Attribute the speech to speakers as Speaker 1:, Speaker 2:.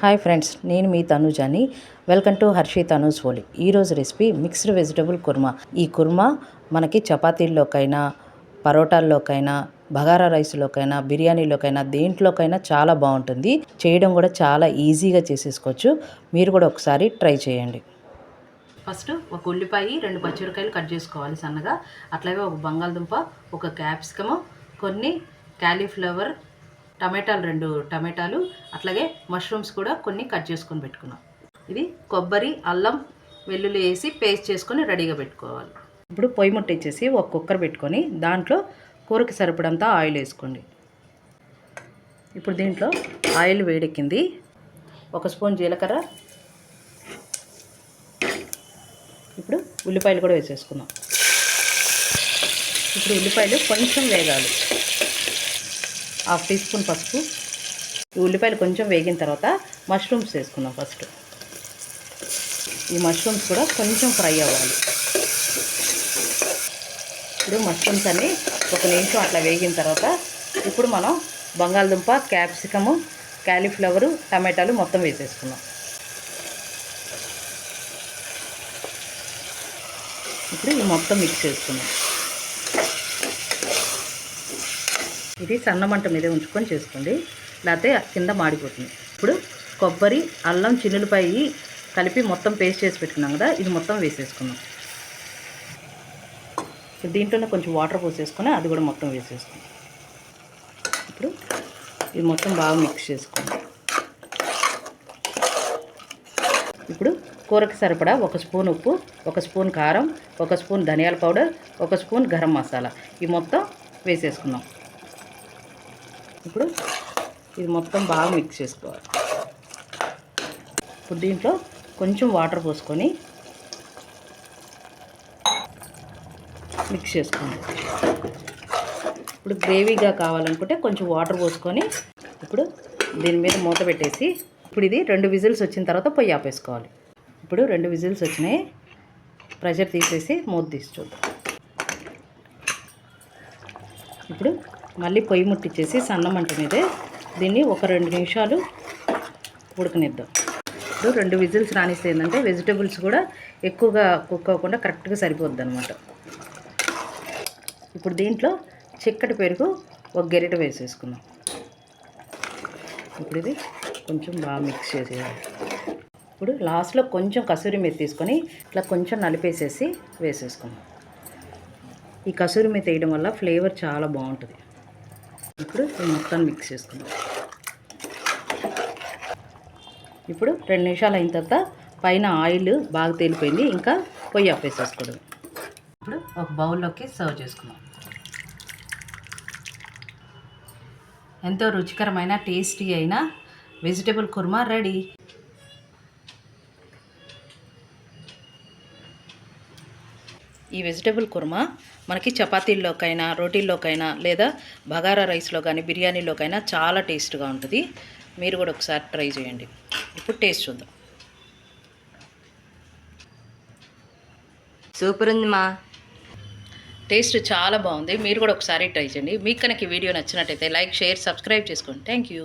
Speaker 1: Hi friends నేను మీ తనుజాని. వెల్కమ్ టు హర్షి తనూస్ ఓలి ఈరోజు రెసిపీ మిక్స్డ్ వెజిటబుల్ కుర్మా. ఈ కుర్మా మనకి చపాతీల్లోకైనా పరోటాల్లోకైనా బగారా రైస్లోకైనా బిర్యానీలోకైనా దేంట్లోకైనా చాలా బాగుంటుంది. చేయడం కూడా చాలా ఈజీగా చేసేసుకోవచ్చు. మీరు కూడా ఒకసారి ట్రై చేయండి. ఫస్ట్ ఒక ఉల్లిపాయ రెండు పచ్చిమిరకాయలు కట్ చేసుకోవాలి సన్నగా. అట్లాగే ఒక బంగాళదుంప ఒక క్యాప్సికము కొన్ని క్యాలీఫ్లవర్ టమాటాలు రెండు టమాటాలు అట్లాగే మష్రూమ్స్ కూడా కొన్ని కట్ చేసుకొని పెట్టుకున్నాం. ఇది కొబ్బరి అల్లం వెల్లుల్లి వేసి పేస్ట్ చేసుకొని రెడీగా పెట్టుకోవాలి. ఇప్పుడు పొయ్యి ముట్ట ఇచ్చేసి ఒక కుక్కర్ పెట్టుకొని దాంట్లో కూరకి సరిపడంతా ఆయిల్ వేసుకోండి. ఇప్పుడు దీంట్లో ఆయిల్ వేడెక్కింది. ఒక స్పూన్ జీలకర్ర. ఇప్పుడు ఉల్లిపాయలు కూడా వేసేసుకుందాం. ఇప్పుడు ఉల్లిపాయలు కొంచెం వేగాలి. హాఫ్ టీ స్పూన్ పసుపు ఉల్లిపాయలు కొంచెం వేగిన తర్వాత మష్రూమ్స్ వేసుకుందాం ఫస్ట్. ఈ మష్రూమ్స్ కూడా కొంచెం ఫ్రై అవ్వాలి. ఇప్పుడు మష్రూమ్స్ అన్ని ఒక నిమిషం అట్లా వేగిన తర్వాత ఇప్పుడు మనం బంగాళదుంప క్యాప్సికము క్యాలీఫ్లవరు టమాటాలు మొత్తం వేసేసుకున్నాం ఇప్పుడు ఇవి మొత్తం మిక్స్ చేసుకున్నాం ఇది సన్న మంట మీదే ఉంచుకొని చేసుకోండి. లేకపోతే కింద మాడిపోతుంది. ఇప్పుడు కొబ్బరి అల్లం చిన్నులపాయి కలిపి మొత్తం పేస్ట్ చేసి పెట్టుకున్నాం కదా ఇది మొత్తం వేసేసుకున్నాం దీంట్లోనే కొంచెం వాటర్ పోసేసుకొని అది కూడా మొత్తం వేసేసుకున్నాం ఇప్పుడు ఇది మొత్తం బాగా మిక్స్ చేసుకోండి. ఇప్పుడు కూరకి సరిపడా ఒక స్పూన్ ఉప్పు ఒక స్పూన్ కారం ఒక స్పూన్ ధనియాల పౌడర్ ఒక స్పూన్ గరం మసాలా. ఈ మొత్తం వేసేసుకున్నాం ఇప్పుడు ఇది మొత్తం బాగా మిక్స్ చేసుకోవాలి. ఇప్పుడు దీంట్లో కొంచెం వాటర్ పోసుకొని మిక్స్ చేసుకోండి ఇప్పుడు గ్రేవీగా కావాలనుకుంటే కొంచెం వాటర్ పోసుకొని ఇప్పుడు దీని మీద మూత పెట్టేసి ఇప్పుడు ఇది రెండు విజిల్స్ వచ్చిన తర్వాత పొయ్యి ఆపేసుకోవాలి. ఇప్పుడు రెండు విజిల్స్ వచ్చినాయి. ప్రెషర్ తీసేసి మూత తీసి చూద్దాం. ఇప్పుడు మళ్ళీ పొయ్యి ముట్టించేసి సన్న మంట మీదే. దీన్ని ఒక రెండు నిమిషాలు ఉడకనిద్దాం. ఇప్పుడు రెండు విజిల్స్ రానిస్తే ఏంటంటే వెజిటేబుల్స్ కూడా ఎక్కువగా కుక్ అవ్వకుండా కరెక్ట్గా సరిపోద్ది అనమాట ఇప్పుడు దీంట్లో చిక్కటి పెరుగు ఒక గెరిట వేసేసుకుందాం. ఇప్పుడు ఇది కొంచెం బాగా మిక్స్ చేసేయాలి. ఇప్పుడు లాస్ట్లో కొంచెం కసూరి మీద తీసుకొని ఇట్లా కొంచెం నలిపేసేసి వేసేసుకుందాం. ఈ కసూరి మీద వేయడం వల్ల ఫ్లేవర్ చాలా బాగుంటుంది. ఇప్పుడు మొత్తాన్ని మిక్స్ చేసుకుందాం. ఇప్పుడు రెండు నిమిషాలు అయిన తర్వాత పైన ఆయిల్ బాగా తేలిపోయింది ఇంకా పొయ్యి ఆపేసేసుకోవడం. ఇప్పుడు ఒక బౌల్లోకి సర్వ్ చేసుకుందాం. ఎంతో రుచికరమైన టేస్టీ అయిన వెజిటేబుల్ కుర్మా రెడీ. ఈ వెజిటేబుల్ కుర్మా మనకి చపాతీల్లోకైనా రోటీల్లోకైనా లేదా బగారా రైస్లో కానీ బిర్యానీలోకైనా చాలా టేస్ట్గా ఉంటుంది. మీరు కూడా ఒకసారి ట్రై చేయండి. ఇప్పుడు టేస్ట్ చూద్దాం.
Speaker 2: సూపర్ ఉంది మా.
Speaker 1: టేస్ట్ చాలా బాగుంది. మీరు కూడా ఒకసారి ట్రై చేయండి. మీకు కనుక ఈ వీడియో నచ్చినట్టయితే లైక్ షేర్ సబ్స్క్రైబ్ చేసుకోండి. Thank you.